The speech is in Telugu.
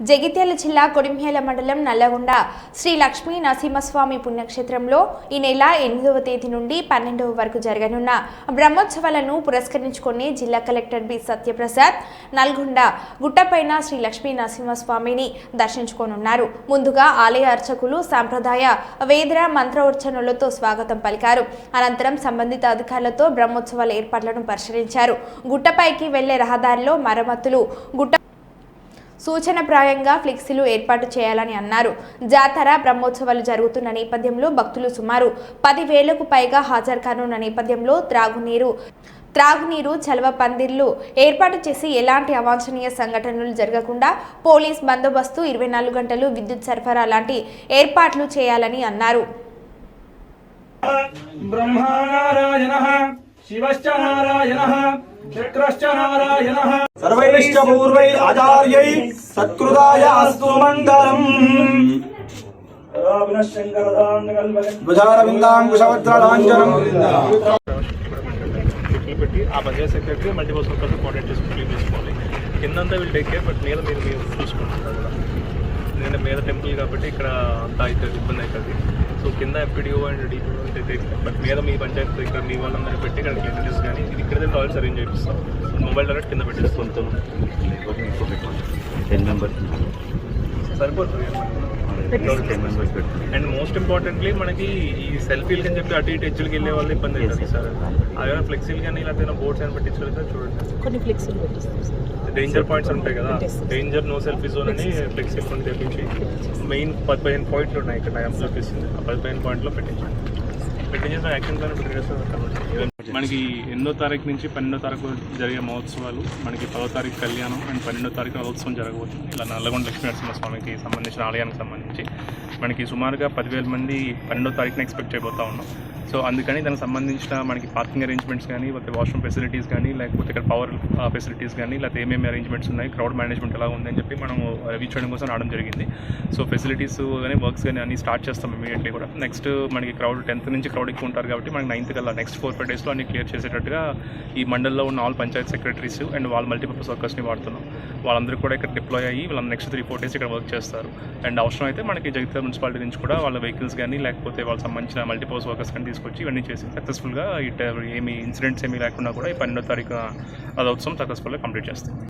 జగిత్యాల జిల్లా కొడిమ్యాల మండలం నల్లగొండ శ్రీ లక్ష్మీ నరసింహస్వామి పుణ్యక్షేత్రంలో ఈ నెల ఎనిమిదవ తేదీ నుండి పన్నెండవ వరకు జరగనున్న బ్రహ్మోత్సవాలను పురస్కరించుకుని జిల్లా కలెక్టర్ బి సత్యప్రసాద్ నల్గొండ గుట్టపైన శ్రీ లక్ష్మీ నరసింహస్వామిని దర్శించుకోనున్నారు. ముందుగా ఆలయ అర్చకులు సాంప్రదాయ వేదర మంత్రోర్చనలతో స్వాగతం పలికారు. అనంతరం సంబంధిత అధికారులతో బ్రహ్మోత్సవాల ఏర్పాట్లను పరిశీలించారు. గుట్టపైకి వెళ్ళే రహదారిలో మరమ్మతులు గుట్ట సూచనప్రాయంగా ఫ్లెక్సీలు ఏర్పాటు చేయాలని అన్నారు. జాతర బ్రహ్మోత్సవాలు జరుగుతున్న నేపథ్యంలో భక్తులు సుమారు పదివేలకు పైగా హాజరు కానున్న నేపథ్యంలో త్రాగునీరు త్రాగునీరు చలవ పందిర్లు ఏర్పాటు చేసి ఎలాంటి అవాంఛనీయ సంఘటనలు జరగకుండా పోలీస్ బందోబస్తు ఇరవై నాలుగు గంటలు విద్యుత్ సరఫరా లాంటి ఏర్పాట్లు చేయాలని అన్నారు. బ్రహ్మా శివశ్చ నారాయణः చక్రశ్చ నారాయణः సర్వైశ్చ పూర్వై ఆచార్యై సత్కృతాయ అస్తు మంగళం ధ్వజారవిందాంకుశవత్రలాంఛనం క్లిక్ పెట్టి ఆ panchayat secretary multipurpose workers coordinate చేసి క్లీన్ చేసుకోవాలి. కిందంతా వీళ్ళు టేక్ కేర్ బట్ మీద మీరు మీరు చూసుకుంటున్నారు ఎందుకంటే మీద టెంపుల్ కాబట్టి ఇక్కడ అంతా అవుతుంది ఇబ్బంది అవుతుంది. సో కింద ఎంపీడీఓ అండ్ డిపిఓ బట్ మీద మీ పంచాయత్ ఇక్కడ మీ వాళ్ళందరూ పెట్టి ఇక్కడ క్లీన్ కానీ ఇది ఇక్కడే టాయిల్స్ అరేంజ్ చేపిస్తాం. మొబైల్ డైరెక్ట్ కింద పెట్టేస్తాం. టెన్ మెంబర్స్ సరిపోతుంది. అండ్ మోస్ట్ ఇంపార్టెంట్లీ మనకి ఈ సెల్ఫీలు అని చెప్పి అటు ఇటు ఎడ్జ్కి వెళ్ళే వాళ్ళు ఇబ్బంది అవుతుంది సార్. అదే ఫ్లెక్సీలు కానీ లేకపోతే బోర్డ్స్ అని పెట్టించుకోలేదు చూడండి. కొన్ని ఫ్లెక్సీలు డేంజర్ పాయింట్స్ ఉంటాయి కదా. డేంజర్ నో సెల్ఫీ జోన్ అని ఫ్లెక్సీ కొని తెప్పించి మెయిన్ పది పదిహేను పాయింట్లు ఉన్నాయి ఇక్కడ నాకు చూపిస్తుంది ఆ పది పదిహేను పాయింట్లో పెట్టించాను మనకి ఎనిమిదో తారీఖు నుంచి పన్నెండో తారీఖు జరిగే మహోత్సవాలు మనకి పదో తారీఖు కళ్యాణం అండ్ పన్నెండో తారీఖు రథోత్సవం జరగబోతుంది. ఇలా నల్లగొండ లక్ష్మీనరసింహ స్వామికి సంబంధించిన ఆలయానికి సంబంధించి. మనకి సుమారుగా పదివేల మంది పన్నెండో తారీఖున ఎక్స్పెక్ట్ చేయబోతా ఉన్నాం. సో అందుకని దానికి సంబంధించిన మనకి పార్కింగ్ అరేంజ్మెంట్స్ కానీ లేకపోతే వాష్రూమ్ ఫెసిలిటీస్ కానీ లేకపోతే ఇక్కడ పవర్ ఫెసిలిటీస్ కానీ లేకపోతే ఏమేమి అరేంజ్మెంట్స్ ఉన్నాయి క్రౌడ్ మేనేజ్మెంట్ ఎలా ఉందని చెప్పి మనం uh, రివ్యూ చేయడం కోసం రావడం జరిగింది. సో ఫెసిలిటీస్ కానీ వర్క్స్ కానీ అన్ని స్టార్ట్ చేస్తాం ఇమీడియట్లీ కూడా. నెక్స్ట్ మనకి క్రౌడ్ టెన్త్ నుంచి క్రౌడ్ ఎక్కువ ఉంటారు కాబట్టి మనకి నైన్త్ కల్లా నెక్స్ట్ ఫోర్ ఫైవ్ డేస్లో అన్ని క్లియర్ చేసేటట్టుగా ఈ మండల్లో ఉన్న ఆల్ పంచాయత్ సెక్రటరీస్ అండ్ వాళ్ళ మల్టీపర్పస్ వర్కర్స్ని వాడుతున్నాం. వాళ్ళందరూ కూడా ఇక్కడ డిప్లాయ్ అయ్యి వాళ్ళ నెక్స్ట్ త్రీ ఫోర్ డేస్ ఇక్కడ వర్క్ చేస్తారు. అండ్ అవసరం అయితే మనకి జగిత్యాల మున్సిపాలిటీ నుంచి కూడా వాళ్ళ వెహికల్స్ కానీ లేకపోతే వాళ్ళకి సంబంధించిన మల్టీపర్పస్ వర్కర్స్ కానీ తీసుకొచ్చి ఇవన్నీ చేసి సక్సెస్ఫుల్గా ఇట్ ఏమి ఇన్సిడెంట్స్ ఏమీ లేకుండా కూడా ఈ పన్నెండో తారీఖు రథోత్సవం సక్సెస్ఫుల్గా కంప్లీట్ చేస్తాం.